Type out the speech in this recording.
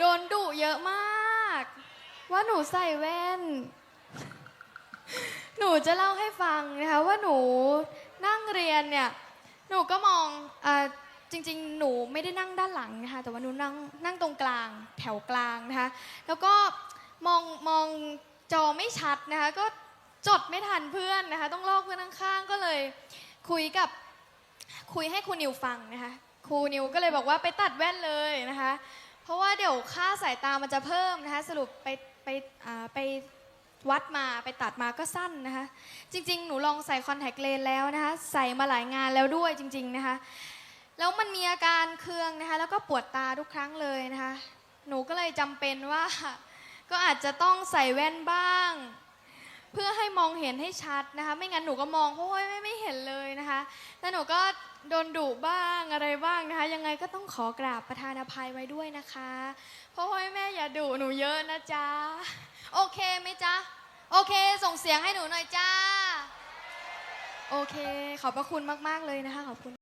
โดนดุเยอะมาก ว่าหนูใส่แว่น หนูจะเล่าให้ฟังนะคะว่าหนูนั่งเรียนเนี่ย หนูก็มองอาจริงๆ หนูไม่ได้นั่งด้านหลังนะคะ แต่ว่าหนูนั่งนั่งตรงกลางแถวกลางนะคะ แล้วก็มองมองจอไม่ชัดนะคะ ก็จดไม่ทันเพื่อนนะคะ ต้องลอกเพื่อนข้างๆ ก็เลยคุยกับคุยให้ครูนิวฟังนะคะ ครูนิวก็เลยบอกว่าไปตัดแว่นเลยนะคะ เพราะว่าเดี๋ยวค่าสายตามันจะเพิ่มนะคะ สรุปไปไปอ่าไปวัดมาไปตัดมาก็สั้นนะคะ จริง ๆ หนูลองใส่คอนแทคเลนส์แล้วนะคะ ใส่มาหลายงานแล้วด้วยจริง ๆนะคะ แล้วมันมีอาการเคืองนะคะ แล้วก็ปวดตาทุกครั้งเลยนะคะ หนูก็เลยจำเป็นว่า ก็อาจจะต้องใส่แว่นบ้าง เพื่อให้มองเห็นให้ชัดนะคะ ไม่งั้นหนูก็มองโอ้ยไม่ไม่เห็นเลยนะคะ แล้วหนูก็โดนดุบ้างอะไรบ้างนะคะ ยังไงก็ต้อง ขอกราบประธานอภัยไว้ด้วยนะคะ เพราะว่าแม่อย่าดุหนูเยอะนะจ๊ะ โอเคไหมจ๊ะ โอเค ส่งเสียงให้หนูหน่อยจ้า โอเค ขอบพระคุณมาก ๆ เลยนะคะ ขอบคุณ